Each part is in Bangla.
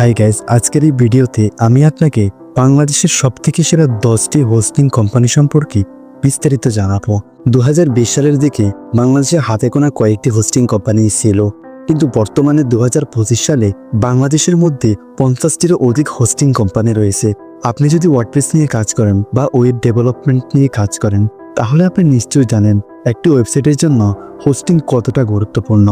হাই গাইস আজকের এই ভিডিওতে আমি আপনাকে বাংলাদেশের সবথেকে সেরা দশটি হোস্টিং কোম্পানি সম্পর্কে বিস্তারিত জানাব। দু হাজার বিশ সালের দিকে বাংলাদেশে হাতে গোনা কয়েকটি হোস্টিং কোম্পানি ছিল, কিন্তু বর্তমানে দু হাজার পঁচিশ সালে বাংলাদেশের মধ্যে পঞ্চাশটিরও অধিক হোস্টিং কোম্পানি রয়েছে। আপনি যদি ওয়ার্ডপ্রেস নিয়ে কাজ করেন বা ওয়েব ডেভেলপমেন্ট নিয়ে কাজ করেন, তাহলে আপনি নিশ্চয়ই জানেন একটি ওয়েবসাইটের জন্য হোস্টিং কতটা গুরুত্বপূর্ণ।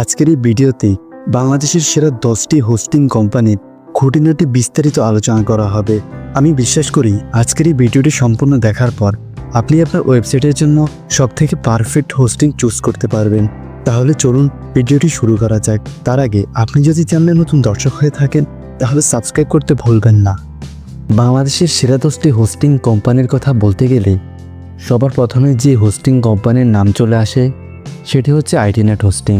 আজকের এই ভিডিওতে বাংলাদেশের সেরা দশটি হোস্টিং কোম্পানির খুঁটিনাটি বিস্তারিত আলোচনা করা হবে। আমি বিশ্বাস করি আজকের এই ভিডিওটি সম্পূর্ণ দেখার পর আপনি আপনার ওয়েবসাইটের জন্য সবথেকে পারফেক্ট হোস্টিং চুজ করতে পারবেন। তাহলে চলুন ভিডিওটি শুরু করা যাক। তার আগে আপনি যদি চ্যানেলে নতুন দর্শক হয়ে থাকেন, তাহলে সাবস্ক্রাইব করতে ভুলবেন না। বাংলাদেশের সেরা দশটি হোস্টিং কোম্পানির কথা বলতে গেলে সবার প্রথমে যে হোস্টিং কোম্পানির নাম চলে আসে, সেটি হচ্ছে আইটিনেট হোস্টিং।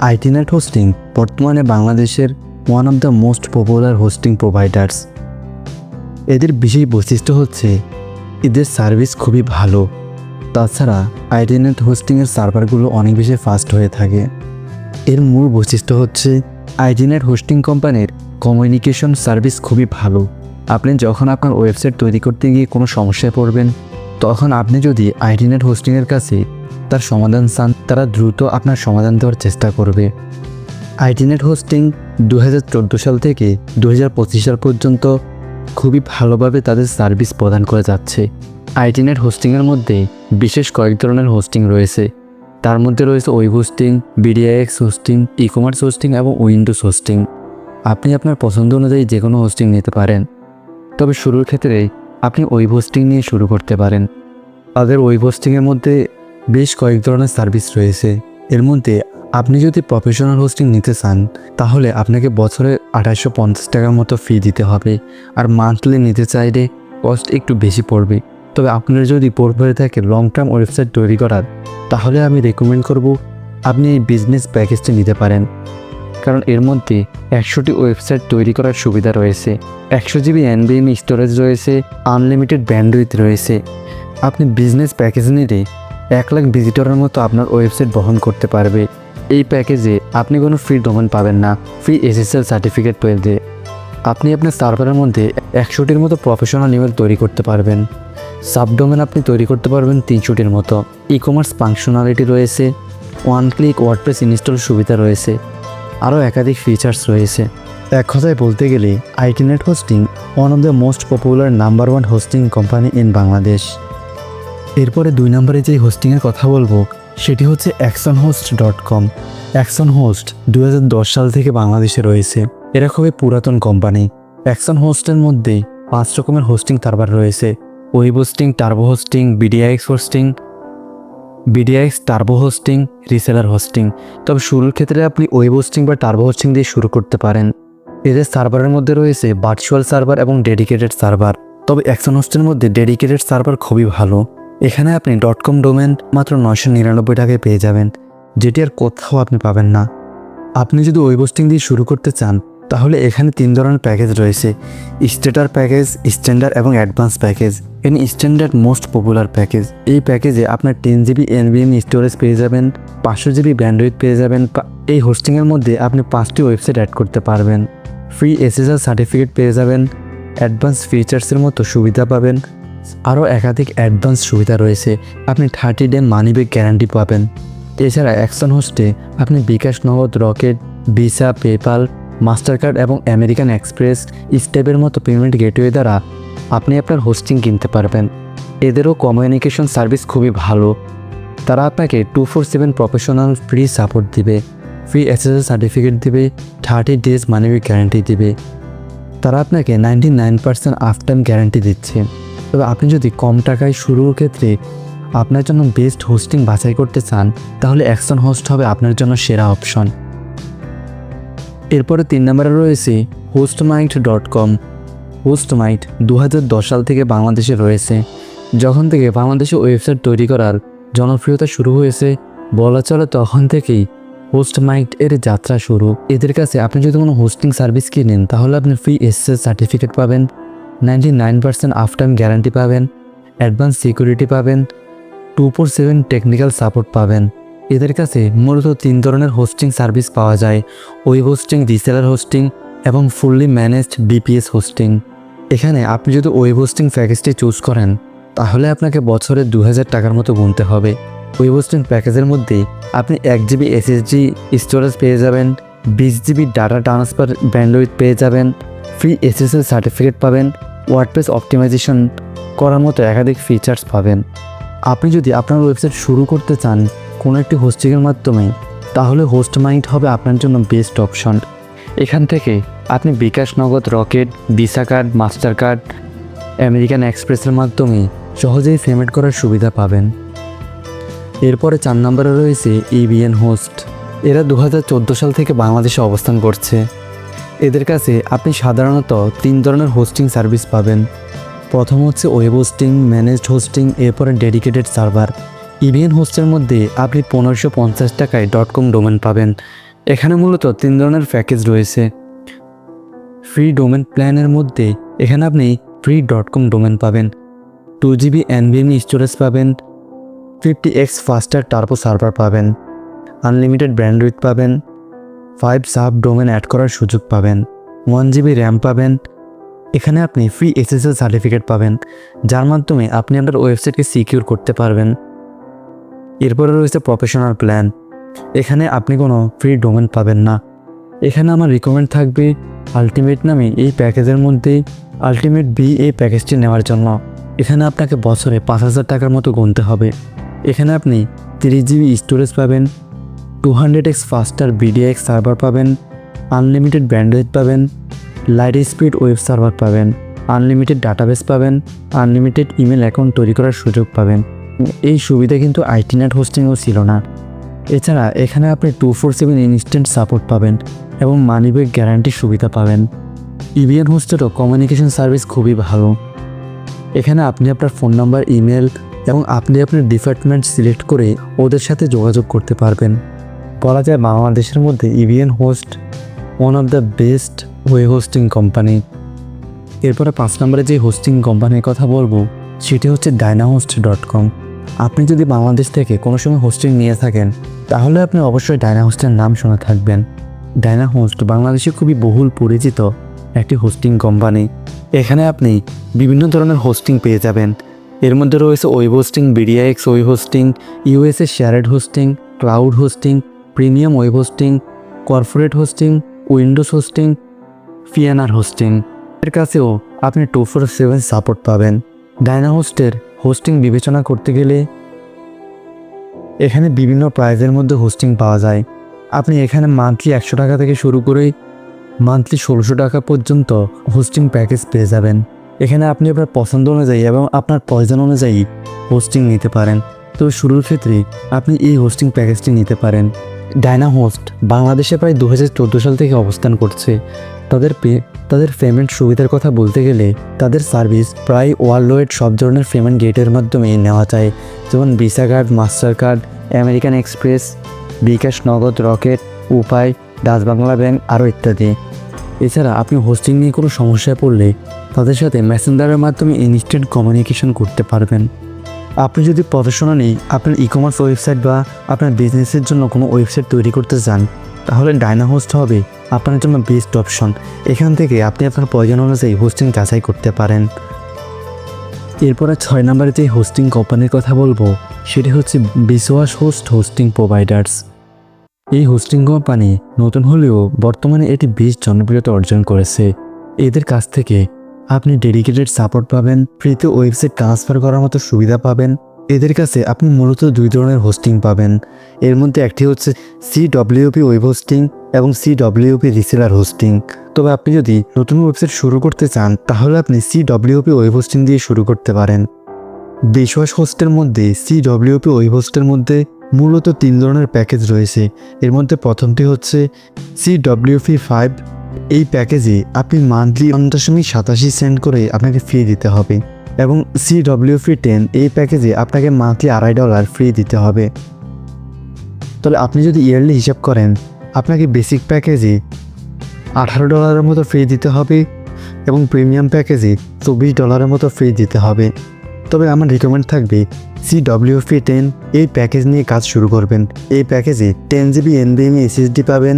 আইটিনেট হোস্টিং, বর্তমানে বাংলাদেশের one of the most popular hosting providers এদের বিশেষ বৈশিষ্ট্য হচ্ছে, এদের সার্ভিস খুবই ভালো। তাছাড়া আইটিনেট হোস্টিংয়ের সার্ভারগুলো অনেক বেশি ফাস্ট হয়ে থাকে। এর মূল বৈশিষ্ট্য হচ্ছে আইটিনেট হোস্টিং কোম্পানির কমিউনিকেশন সার্ভিস খুবই ভালো। আপনি যখন আপনার ওয়েবসাইট তৈরি করতে গিয়ে কোনো সমস্যায় পড়বেন, তখন আপনি যদি আইটিনেট হোস্টিংয়ের কাছে তার সমাধান চান, তারা দ্রুত আপনার সমাধান দেওয়ার চেষ্টা করবে। আইটিনেট হোস্টিং দু হাজার চোদ্দ সাল থেকে দু হাজার পঁচিশ সাল পর্যন্ত খুবই ভালোভাবে তাদের সার্ভিস প্রদান করে যাচ্ছে। আইটিনেট হোস্টিংয়ের মধ্যে বিশেষ কয়েক ধরনের হোস্টিং রয়েছে। তার মধ্যে রয়েছে web hosting, BDIX hosting e commerce hosting এবং উইন্ডোজ হোস্টিং। আপনি আপনার পছন্দ অনুযায়ী যে কোনো হোস্টিং নিতে পারেন। তবে শুরুর ক্ষেত্রে আপনি ওয়েব হোস্টিং নিয়ে শুরু করতে পারেন। তাদের ওয়েব হোস্টিংয়ের মধ্যে বেশ কয়েক ধরনের সার্ভিস রয়েছে। এর মধ্যে আপনি যদি প্রফেশনাল হোস্টিং নিতে চান, তাহলে আপনাকে বছরে আঠাশশো পঞ্চাশ টাকার মতো ফি দিতে হবে আর মান্থলি নিতে চাইলে কস্ট একটু বেশি পড়বে। তবে আপনার যদি পোর্টফোলিও থাকে লং টার্ম ওয়েবসাইট তৈরি করার, তাহলে আমি রেকমেন্ড করব আপনি এই বিজনেস প্যাকেজটি নিতে পারেন। কারণ এর মধ্যে একশোটি ওয়েবসাইট তৈরি করার সুবিধা রয়েছে। একশো জিবি এনবিএম স্টোরেজ রয়েছে আনলিমিটেড ব্যান্ডউইথ রয়েছে। আপনি বিজনেস প্যাকেজ নিলে এক লাখ ভিজিটরের মতো আপনার ওয়েবসাইট বহন করতে পারবে। এই প্যাকেজে আপনি কোনো ফ্রি ডোমেন পাবেন না ফ্রি এসএসএল সার্টিফিকেট পেয়ে আপনি আপনার সার্ভারের মধ্যে একশোটির মতো প্রফেশনাল ইমেল তৈরি করতে পারবেন। সাবডোমেন আপনি তৈরি করতে পারবেন তিনশোটির মতো। ই কমার্স ফাংশনালিটি রয়েছে ওয়ান ক্লিক ওয়ার্ডপ্রেস ইনস্টল সুবিধা রয়েছে, আরও একাধিক ফিচার্স রয়েছে। এক কথায় বলতে গেলে ITnet hosting one of the most popular number one hosting company in Bangladesh এরপরে দুই নম্বরে যে হোস্টিংয়ের কথা বলব, সেটি হচ্ছে action host dot com action host দু হাজার দশ সাল থেকে বাংলাদেশে রয়েছে। এরা খুবই পুরাতন কোম্পানি অ্যাকশন হোস্টের মধ্যে পাঁচ রকমের হোস্টিং সার্ভার রয়েছে। Web hosting turbo hosting BDIX hosting BDIX turbo hosting reseller hosting তবে শুরুর ক্ষেত্রে আপনি ওয়েব হোস্টিং বা টার্বো হোস্টিং দিয়ে শুরু করতে পারেন। এদের সার্ভারের মধ্যে রয়েছে ভার্চুয়াল সার্ভার এবং ডেডিকেটেড সার্ভার তবে অ্যাকশন হোস্টের মধ্যে ডেডিকেটেড সার্ভার খুবই ভালো। এখানে আপনি. ডট কম ডোমেন মাত্র নয়শো নিরানব্বই টাকায় পেয়ে যাবেন, যেটি আর কোথাও আপনি পাবেন না। আপনি যদি ওয়েব হোস্টিং দিয়ে শুরু করতে চান, তাহলে এখানে তিন ধরনের প্যাকেজ রয়েছে। স্টেটার প্যাকেজ স্ট্যান্ডার্ড এবং advance package and standard most popular package এই প্যাকেজে আপনার টেন জিবি এনবিএম স্টোরেজ পেয়ে যাবেন, পাঁচশো জিবি ব্যান্ডউইথ পেয়ে যাবেন এই হোস্টিংয়ের মধ্যে আপনি পাঁচটি ওয়েবসাইট অ্যাড করতে পারবেন। ফ্রি এসএসএল সার্টিফিকেট পেয়ে যাবেন অ্যাডভান্স ফিচার্সের মতো সুবিধা পাবেন। আরও একাধিক অ্যাডভান্স সুবিধা রয়েছে। আপনি thirty day money back guarantee পাবেন। এছাড়া অ্যাকশন হোস্টে আপনি bKash Nagad Rocket Visa PayPal master card এবং আমেরিকান এক্সপ্রেস স্টেপের মতো পেমেন্ট গেটওয়ে দ্বারা আপনি আপনার হোস্টিং কিনতে পারবেন। এদেরও কমিউনিকেশন সার্ভিস খুবই ভালো। তারা আপনাকে two four seven professional free support দিবে ফ্রি এসএসএল সার্টিফিকেট দিবে থার্টি ডেজ মানি গ্যারান্টি দিবে। তারা আপনাকে ninety nine percent uptime guarantee দিচ্ছে। তবে আপনি যদি কম টাকায় শুরুর ক্ষেত্রে আপনার জন্য বেস্ট হোস্টিং বাছাই করতে চান, তাহলে অ্যাকশন হোস্ট হবে আপনার জন্য সেরা অপশন এরপরে তিন নম্বরে রয়েছে হোস্টমাইট ডট কম হোস্ট মাইট দু হাজার দশ সাল থেকে বাংলাদেশে রয়েছে। যখন থেকে বাংলাদেশে ওয়েবসাইট তৈরি করার জনপ্রিয়তা শুরু হয়েছে, বলা চলে তখন থেকেই হোস্ট মাইট এর যাত্রা শুরু। এদের কাছে আপনি যদি কোনো হোস্টিং সার্ভিস কিনেন, তাহলে আপনি ফ্রি এসএস সার্টিফিকেট পাবেন। Ninety nine percent uptime guarantee পাবেন, অ্যাডভান্স সিকিউরিটি পাবেন, two four seven technical support পাবেন। এদের কাছে মূলত তিন ধরনের হোস্টিং সার্ভিস পাওয়া যায়, ওয়েব হোস্টিং, রিসেলার হোস্টিং এবং ফুললি ম্যানেজড বিপিএস হোস্টিং। এখানে আপনি যদি ওয়েব হোস্টিং প্যাকেজটি চুজ করেন, তাহলে আপনাকে বছরে দু হাজার টাকার মতো গুনতে হবে। ওয়েব হোস্টিং প্যাকেজের মধ্যে আপনি এক জিবি এসএসডি স্টোরেজ পেয়ে যাবেন, বিশ জিবি ডাটা ট্রান্সফার ব্যান্ডউইথ পেয়ে যাবেন, ফ্রি এসএসএল সার্টিফিকেট পাবেন ওয়ার্ডপ্রেস অপটিমাইজেশন করার মতো একাধিক ফিচার্স পাবেন। আপনি যদি আপনার ওয়েবসাইট শুরু করতে চান কোনো একটি হোস্টিংয়ের মাধ্যমে, তাহলে হোস্ট মাইন্ড হবে আপনার জন্য বেস্ট অপশন এখান থেকে আপনি bKash Nagad Rocket, Visa card master card American এক্সপ্রেসের মাধ্যমে সহজেই পেমেন্ট করার সুবিধা পাবেন। এরপরে চার নম্বরে রয়েছে ইবিএন হোস্ট এরা দু হাজার চোদ্দ সাল থেকে বাংলাদেশে অবস্থান করছে। এদের কাছে আপনি সাধারণত তিন ধরনের হোস্টিং সার্ভিস পাবেন। প্রথম হচ্ছে ওয়েব হোস্টিং ম্যানেজড হোস্টিং এরপরে ডেডিকেটেড সার্ভার ইভিএন হোস্টের মধ্যে আপনি পনেরোশো পঞ্চাশ টাকায় ডট কম ডোমেন পাবেন। এখানে মূলত তিন ধরনের প্যাকেজ রয়েছে। ফ্রি ডোমেন প্ল্যানের মধ্যে এখানে আপনি ফ্রি ডট কম ডোমেন পাবেন। টু জিবি এনভিএমই স্টোরেজ পাবেন। Fifty X faster turbo server পাবেন। আনলিমিটেড ব্র্যান্ড ব্র্যান্ডউইথ পাবেন। ফাইভ সাব ডোমেন অ্যাড করার সুযোগ পাবেন। ওয়ান জিবি র্যাম পাবেন। এখানে আপনি ফ্রি এসএসএল সার্টিফিকেট পাবেন, যার মাধ্যমে আপনি আপনার ওয়েবসাইটকে সিকিউর করতে পারবেন। এরপরে রয়েছে প্রফেশনাল প্ল্যান এখানে আপনি কোনো ফ্রি ডোমেন পাবেন না। এখানে আমার রিকমেন্ড থাকবে আলটিমেট নামে এই প্যাকেজের মধ্যে আলটিমেট বি এই প্যাকেজটি নেওয়ার জন্য। এখানে আপনাকে বছরে পাঁচ হাজার টাকার মতো গুনতে হবে। এখানে আপনি তিরিশ জিবি স্টোরেজ পাবেন। Two hundred X faster BDX server পাবেন আনলিমিটেড ব্যান্ডউইথ পাবেন লাইট স্পিড ওয়েব সার্ভার পাবেন আনলিমিটেড ডাটাবেস পাবেন আনলিমিটেড ইমেল অ্যাকাউন্ট তৈরি করার সুযোগ পাবেন। এই সুবিধা কিন্তু আইটি আইটিনেট হোস্টিংও ছিল না। এছাড়া এখানে আপনি two four seven instant support পাবেন এবং মানিব্যাগ গ্যারান্টির সুবিধা পাবেন। ইভিএন হোস্টেরও কমিউনিকেশন সার্ভিস খুবই ভালো। এখানে আপনি আপনার ফোন নাম্বার ইমেল এবং আপনি আপনার ডিপার্টমেন্ট সিলেক্ট করে ওদের সাথে যোগাযোগ করতে পারবেন। বলা যায় বাংলাদেশের মধ্যে EVN host one of the best way hosting company এরপরে পাঁচ নম্বরে যে হোস্টিং কোম্পানির কথা বলব, সেটি হচ্ছে ডাইনাহোস্ট ডট কম আপনি যদি বাংলাদেশ থেকে কোনো সময় হোস্টিং নিয়ে থাকেন, তাহলে আপনি অবশ্যই ডাইনাহোস্টের নাম শুনে থাকবেন। ডাইনাহোস্ট বাংলাদেশে খুবই বহুল পরিচিত একটি হোস্টিং কোম্পানি এখানে আপনি বিভিন্ন ধরনের হোস্টিং পেয়ে যাবেন। এর মধ্যে রয়েছে web hosting BDIX web hosting USA shared hosting cloud hosting premium web hosting, corporate hosting, Windows hosting ফিয়ানার hosting. এর কাছেও আপনি টু ফোর সেভেন সাপোর্ট পাবেন। ডায়না হোস্টের হোস্টিং বিবেচনা করতে গেলে এখানে বিভিন্ন প্রাইজের মধ্যে হোস্টিং পাওয়া যায়। আপনি এখানে মান্থলি একশো টাকা থেকে শুরু করে মান্থলি ষোলোশো টাকা পর্যন্ত হোস্টিং প্যাকেজ পেয়ে যাবেন। এখানে আপনি আপনার পছন্দ অনুযায়ী এবং আপনার প্রয়োজন অনুযায়ী হোস্টিং নিতে পারেন। তো শুরুর ক্ষেত্রে আপনি এই হোস্টিং প্যাকেজটি নিতে পারেন। ডায়না হোস্ট বাংলাদেশে প্রায় দু হাজার চোদ্দ সাল থেকে অবস্থান করছে। তাদের পে, তাদের পেমেন্ট সুবিধার কথা বলতে গেলে তাদের সার্ভিস প্রায় ওয়ার্ল্ড সব ধরনের পেমেন্ট গেটের মাধ্যমে নেওয়া যায়। যেমন Visa card, master card, American Express, bKash Nagad, Rocket, উপায়, ডাচ বাংলা ব্যাংক আরও ইত্যাদি। এছাড়া আপনি হোস্টিং নিয়ে কোনো সমস্যায় পড়লে তাদের সাথে মেসেঞ্জারের মাধ্যমে ইনস্ট্যান্ট কমিউনিকেশন করতে পারবেন। আপনি যদি প্রফেশনালি আপনার ই কমার্স ওয়েবসাইট বা আপনার বিজনেসের জন্য কোনো ওয়েবসাইট তৈরি করতে চান, তাহলে ডায়না হোস্ট হবে আপনার জন্য বেস্ট অপশন এখান থেকে আপনি আপনার প্রয়োজন অনুযায়ী হোস্টিং যাচাই করতে পারেন। এরপরে ছয় নম্বরে যে হোস্টিং কোম্পানির কথা বলব, সেটি হচ্ছে বিশওয়াস হোস্ট হোস্টিং প্রোভাইডার্স এই হোস্টিং কোম্পানি নতুন হলেও বর্তমানে এটি বেশ জনপ্রিয়তা অর্জন করেছে। এদের কাছ থেকে আপনি ডেডিকেটেড সাপোর্ট পাবেন ফ্রিতে ওয়েবসাইট ট্রান্সফার করার মতো সুবিধা পাবেন। এদের কাছে আপনি মূলত দুই ধরনের হোস্টিং পাবেন। এর মধ্যে একটি হচ্ছে সি ডব্লিউপি ওয়েব হোস্টিং এবং সি ডব্লিউপি রিসেলার হোস্টিং তবে আপনি যদি নতুন ওয়েবসাইট শুরু করতে চান, তাহলে আপনি সি ডব্লিউপি ওয়েব হোস্টিং দিয়ে শুরু করতে পারেন। বিশ্বাস হোস্টের মধ্যে সি ডব্লিউপি ওয়েব হোস্টের মধ্যে মূলত তিন ধরনের প্যাকেজ রয়েছে। এর মধ্যে প্রথমটি হচ্ছে সি ডব্লিউপি ফাইভ এই প্যাকেজে আপনি মান্থলি ওয়ান দশমিক সাতাশি সেন্ট করে আপনাকে ফি দিতে হবে এবং সি ডব্লিউপি টেন এই প্যাকেজে আপনাকে মান্থলি আড়াই ডলার ফ্রি দিতে হবে। তাহলে আপনি যদি ইয়ারলি হিসাব করেন, আপনাকে বেসিক প্যাকেজে আঠারো ডলারের মতো ফ্রি দিতে হবে এবং প্রিমিয়াম প্যাকেজে চব্বিশ ডলারের মতো ফ্রি দিতে হবে। তবে আমার রিকমেন্ড থাকবে সি ডব্লিউপি টেন এই প্যাকেজ নিয়ে কাজ শুরু করবেন। এই প্যাকেজে টেন জিবি এনবিএমই এসএসডি পাবেন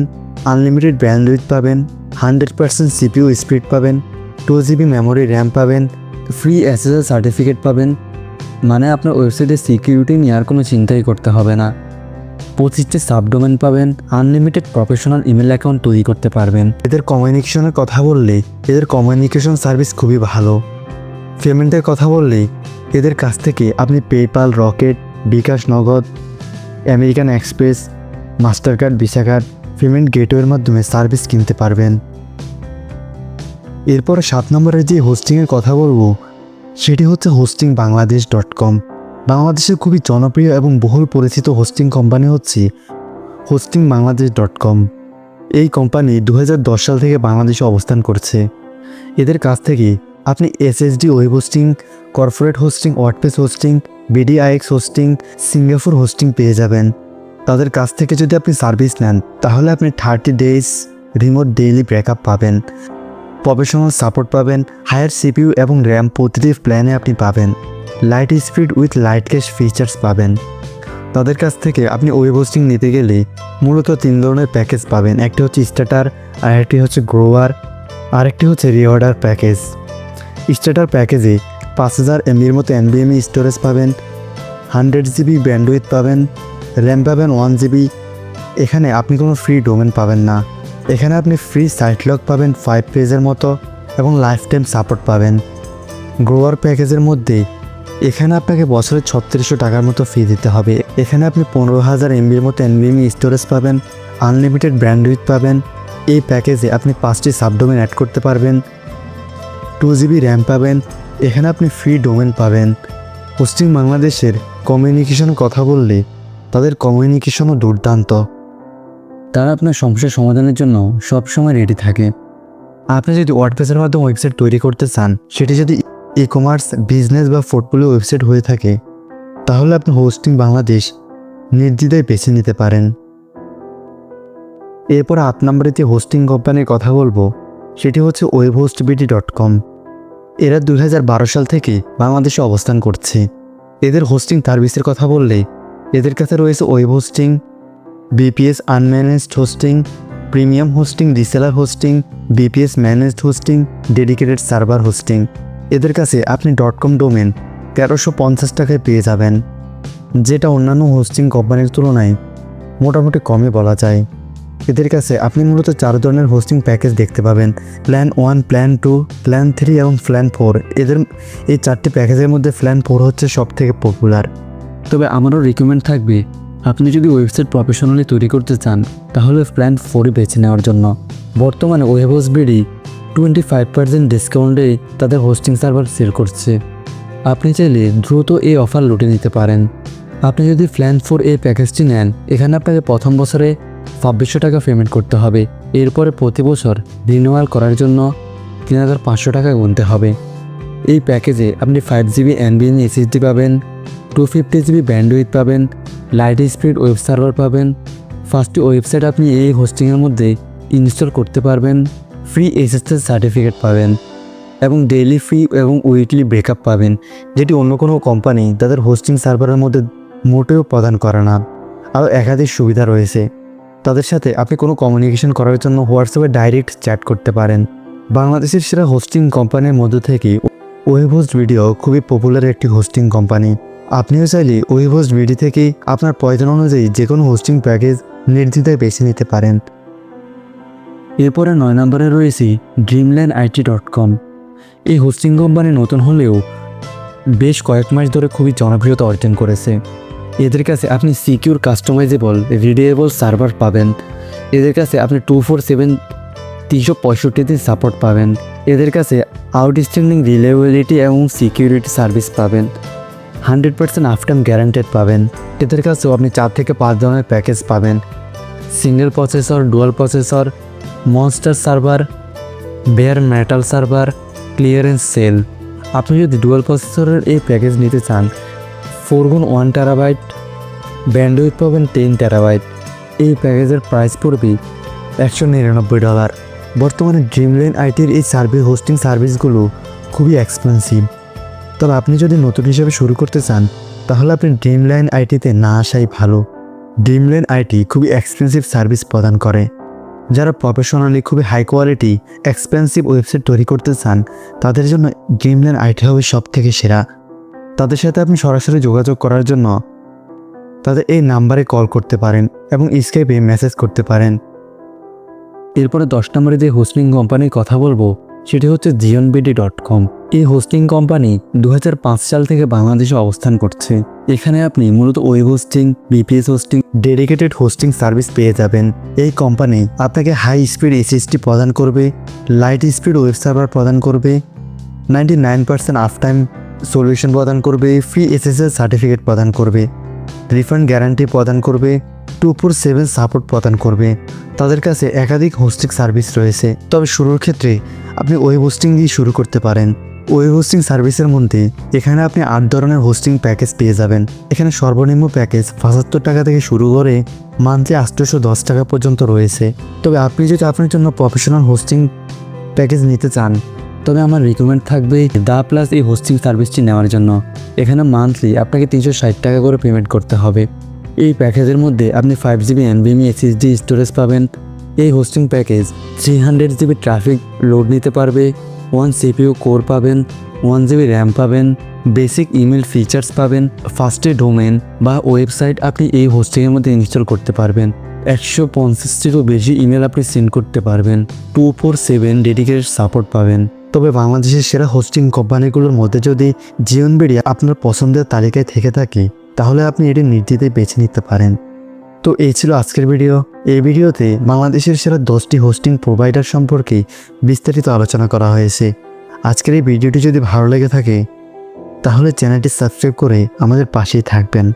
আনলিমিটেড ব্যান্ডউইথ পাবেন হান্ড্রেড পার্সেন্ট সিপিউ স্পিড পাবেন, টু জিবি মেমোরি র্যাম পাবেন, ফ্রি এসএসএল সার্টিফিকেট পাবেন। মানে আপনার ওয়েবসাইটে সিকিউরিটি নিয়ে আর কোনো চিন্তাই করতে হবে না। পঁচিশটি সাবডোমেন পাবেন, আনলিমিটেড প্রফেশনাল ইমেল অ্যাকাউন্ট তৈরি করতে পারবেন। এদের কমিউনিকেশনের কথা বললে এদের কমিউনিকেশন সার্ভিস খুবই ভালো। পেমেন্টের কথা বললে এদের কাছ থেকে আপনি PayPal Rocket, bKash Nagad, American Express master card Visa card payment গেটওয়ের মাধ্যমে সার্ভিস কিনতে পারবেন। এরপর সাত নম্বরের যে হোস্টিংয়ের কথা বলব, সেটি হচ্ছে হোস্টিং বাংলাদেশ ডট কম বাংলাদেশের খুবই জনপ্রিয় এবং বহুল পরিচিত হোস্টিং কোম্পানি হচ্ছে হোস্টিং বাংলাদেশ ডট কম এই কোম্পানি দু হাজার দশ সাল থেকে বাংলাদেশে অবস্থান করছে। এদের কাছ থেকে আপনি SSD web hosting, corporate hosting, WordPress hosting, BDIX hosting, Singapore hosting পেয়ে যাবেন। তাদের কাছ থেকে যদি আপনি সার্ভিস নেন, তাহলে আপনি thirty days remote daily backup পাবেন, প্রফেশনাল সাপোর্ট পাবেন, হায়ার সিপিইউ এবং র্যাম প্রতিটি প্ল্যানে আপনি পাবেন, light speed with light cache features পাবেন। তাদের কাছ থেকে আপনি ওয়েব হোস্টিং নিতে গেলে মূলত তিন ধরনের প্যাকেজ পাবেন, একটি হচ্ছে স্টার্টার, আর একটি হচ্ছে গ্রোয়ার, আর একটি হচ্ছে রিঅর্ডার প্যাকেজ। স্টার্টার প্যাকেজে পাঁচ হাজার এমবির মতো এনবিএমই স্টোরেজ পাবেন, হান্ড্রেড জিবি ব্যান্ডউইথ পাবেন র্যাম পাবেন ওয়ান জিবি এখানে আপনি কোনো ফ্রি ডোমেন পাবেন না। এখানে আপনি ফ্রি সাইট লক পাবেন ফাইভ পেজের মতো এবং লাইফ টাইম সাপোর্ট পাবেন। গ্রোয়ার প্যাকেজের মধ্যে এখানে আপনাকে বছরে ছত্রিশশো টাকার মতো ফি দিতে হবে। এখানে আপনি পনেরো হাজার এমবির মতো এনবিএমই স্টোরেজ পাবেন আনলিমিটেড ব্র্যান্ডউইথ পাবেন। এই প্যাকেজে আপনি পাঁচটি সাবডোমেন অ্যাড করতে পারবেন। টু জিবি র্যাম পাবেন, এখানে আপনি ফ্রি ডোমেন পাবেন। পশ্চিম বাংলাদেশের কমিউনিকেশন কথা বললে তাদের কমিউনিকেশনও দুর্দান্ত। তারা আপনার সমস্যার সমাধানের জন্য সবসময় রেডি থাকে। আপনি যদি ওয়ার্ডপ্রেসের মাধ্যমে ওয়েবসাইট তৈরি করতে চান, সেটি যদি ই কমার্স বিজনেস বা পোর্টফোলিও ওয়েবসাইট হয়ে থাকে, তাহলে আপনি হোস্টিং বাংলাদেশ নির্দ্বিধায় বেছে নিতে পারেন। এরপর আট নম্বরে যে হোস্টিং কোম্পানির কথা বলব, সেটি হচ্ছে web host BD dot com এরা দু হাজার বারো সাল থেকে বাংলাদেশে অবস্থান করছে। এদের হোস্টিং সার্ভিসের কথা বললে এদের কাছে রয়েছে web hosting, VPS unmanaged hosting, premium hosting, reseller hosting, VPS managed hosting, dedicated server hosting. এদের কাছে আপনি. ডট কম ডোমেন তেরোশো পঞ্চাশ টাকায় পেয়ে যাবেন, যেটা অন্যান্য হোস্টিং কোম্পানির তুলনায় মোটামুটি কমে বলা যায়। এদের কাছে আপনি মূলত চার ধরনের হোস্টিং প্যাকেজ দেখতে পাবেন, plan one, plan two, plan three এবং প্ল্যান ফোর। এদের, এই চারটি প্যাকেজের মধ্যে প্ল্যান ফোর হচ্ছে সব থেকে পপুলার। তবে আমারও রিকমেন্ড থাকবে, আপনি যদি ওয়েবসাইট প্রফেশনালি তৈরি করতে চান, তাহলে প্ল্যান ফোরই বেছে নেওয়ার জন্য। বর্তমানে web host BD twenty five percent ডিসকাউন্টে তাদের হোস্টিং সার্ভার সেল করছে। আপনি চাইলে দ্রুত এই অফার লুটে নিতে পারেন। আপনি যদি প্ল্যান ফোর এই প্যাকেজটি নেন, এখানে আপনাকে প্রথম বছরে ছাব্বিশশো টাকা পেমেন্ট করতে হবে। এরপরে প্রতি বছর রিনিউয়াল করার জন্য তিন হাজার পাঁচশো টাকা গুনতে হবে। এই প্যাকেজে আপনি ফাইভ জিবি এনবিএন এসএসডি পাবেন। টু ফিফটি জিবি ব্যান্ডউইথ পাবেন লাইট স্পিড ওয়েব সার্ভার পাবেন ফার্স্টটি ওয়েবসাইট আপনি এই হোস্টিংয়ের মধ্যে ইনস্টল করতে পারবেন ফ্রি এসএসএল সার্টিফিকেট পাবেন এবং ডেইলি ফ্রি এবং উইকলি ব্রেকআপ পাবেন, যেটি অন্য কোনো কোম্পানি তাদের হোস্টিং সার্ভারের মধ্যে মোটেও প্রদান করে না। আরও একাধিক সুবিধা রয়েছে। তাদের সাথে আপনি কোনো কমিউনিকেশন করার জন্য হোয়াটসঅ্যাপে ডাইরেক্ট চ্যাট করতে পারেন। বাংলাদেশের সেরা হোস্টিং কোম্পানির মধ্যে থেকে ওয়েব হোস্ট ভিডিও খুবই পপুলার একটি হোস্টিং কোম্পানি আপনিও চাইলে ওয়েব হোস্ট ভিডি থেকেই আপনার প্রয়োজন অনুযায়ী যে কোনো হোস্টিং প্যাকেজ নির্দ্বিধায় বেছে নিতে পারেন। এরপরে নয় নম্বরে রয়েছে ড্রিমল্যান্ড আইটি ডট কম এই হোস্টিং কোম্পানি নতুন হলেও বেশ কয়েক মাস ধরে খুবই জনপ্রিয়তা অর্জন করেছে। এদের কাছে আপনি সিকিউর কাস্টমাইজেবল রিডিয়েবল সার্ভার পাবেন। এদের কাছে আপনি টু ফোর সেভেন তিনশো পঁয়ষট্টি দিন সাপোর্ট পাবেন। এদের কাছে আউটস্ট্যান্ডিং রিলেবিলিটি এবং সিকিউরিটি সার্ভিস পাবেন। হান্ড্রেড পার্সেন্ট আফটাম গ্যারান্টেড পাবেন। এদের কাছেও আপনি চার থেকে পাঁচ ধরনের প্যাকেজ পাবেন। Single processor, dual processor, monster server, bare metal server, clearance sale. আপনি যদি ডুয়াল প্রসেসরের এই প্যাকেজ নিতে চান, ফোর গুণ ওয়ান টেরাবাইট, ব্যান্ডউইথ পাবেন টেন টেরাবাইট। এই প্যাকেজের প্রাইস পড়বে একশো নিরানব্বই ডলার। বর্তমানে ড্রিমলাইন আইটির এই সার্ভিস হোস্টিং সার্ভিসগুলো খুবই এক্সপেন্সিভ তবে আপনি যদি নতুন হিসেবে শুরু করতে চান, তাহলে আপনি ড্রিমলাইন আইটিতে না আসাই ভালো। ড্রিমলাইন আইটি খুবই এক্সপেন্সিভ সার্ভিস প্রদান করে। যারা প্রফেশনালি খুবই হাই কোয়ালিটি এক্সপেন্সিভ ওয়েবসাইট তৈরি করতে চান, তাদের জন্য ড্রিমলাইন আইটি হবে সব থেকে সেরা। তাদের সাথে আপনি সরাসরি যোগাযোগ করার জন্য তাদের এই নাম্বারে কল করতে পারেন এবং স্কাইপে মেসেজ করতে পারেন। এরপরে দশ নম্বরে যে হোস্টিং কোম্পানির কথা বলব সেটি হচ্ছে জিয়নবিডি ডট কম এই হোস্টিং কোম্পানি দু হাজার পাঁচ সাল থেকে বাংলাদেশে অবস্থান করছে। এখানে আপনি মূলত web hosting VPS hosting dedicated hosting service পেয়ে যাবেন। এই কোম্পানি আপনাকে হাই স্পিড এসএসটি প্রদান করবে লাইট স্পিড ওয়েব সার্ভার প্রদান করবে ninety nine percent uptime solution প্রদান করবে ফ্রি এসএসএল সার্টিফিকেট প্রদান করবে রিফান্ড গ্যারান্টি প্রদান করবে টু ফোর সেভেন সাপোর্ট প্রদান করবে। তাদের কাছে একাধিক হোস্টিং সার্ভিস রয়েছে। তবে শুরুর ক্ষেত্রে আপনি ওয়েব হোস্টিং দিয়ে শুরু করতে পারেন। ওয়েব হোস্টিং সার্ভিসের মধ্যে এখানে আপনি আট ধরনের হোস্টিং প্যাকেজ পেয়ে যাবেন। এখানে সর্বনিম্ন প্যাকেজ পঁচাত্তর টাকা থেকে শুরু করে মান্থলি আটশোশো দশ টাকা পর্যন্ত রয়েছে। তবে আপনি যদি আপনার জন্য প্রফেশনাল হোস্টিং প্যাকেজ নিতে চান, তবে আমার রিকমেন্ড থাকবে দা প্লাস এই হোস্টিং সার্ভিসটি নেওয়ার জন্য। এখানে মান্থলি আপনাকে তিনশো ষাট টাকা করে পেমেন্ট করতে হবে। এই প্যাকেজের মধ্যে আপনি five GB NVMe SSD storage পাবেন। এই hosting package three hundred GB traffic load নিতে পারবে ওয়ান সিপিইউ কোর পাবেন ওয়ান জিবি র্যাম পাবেন বেসিক ইমেল ফিচার্স পাবেন ফার্স্টে ডোমেন বা ওয়েবসাইট আপনি এই হোস্টিংয়ের মধ্যে ইনস্টল করতে পারবেন। একশো পঞ্চাশটিরও বেশি ইমেল আপনি সেন্ড করতে পারবেন। Two four seven dedicated support পাবেন। তবে বাংলাদেশের সেরা হোস্টিং কোম্পানিগুলোর মধ্যে যদি জিওন জিওনবিডি আপনার পছন্দের তালিকায় থেকে থাকে তাহলে আপনি এটি নির্দিতে বেছে নিতে পারেন। তো এই ছিল আজকের ভিডিও। এই ভিডিওতে বাংলাদেশের সেরা দশটি হোস্টিং প্রোভাইডার সম্পর্কে বিস্তারিত আলোচনা করা হয়েছে। আজকের এই ভিডিওটি যদি ভালো লেগে থাকে, তাহলে চ্যানেলটি সাবস্ক্রাইব করে আমাদের পাশেই থাকবেন।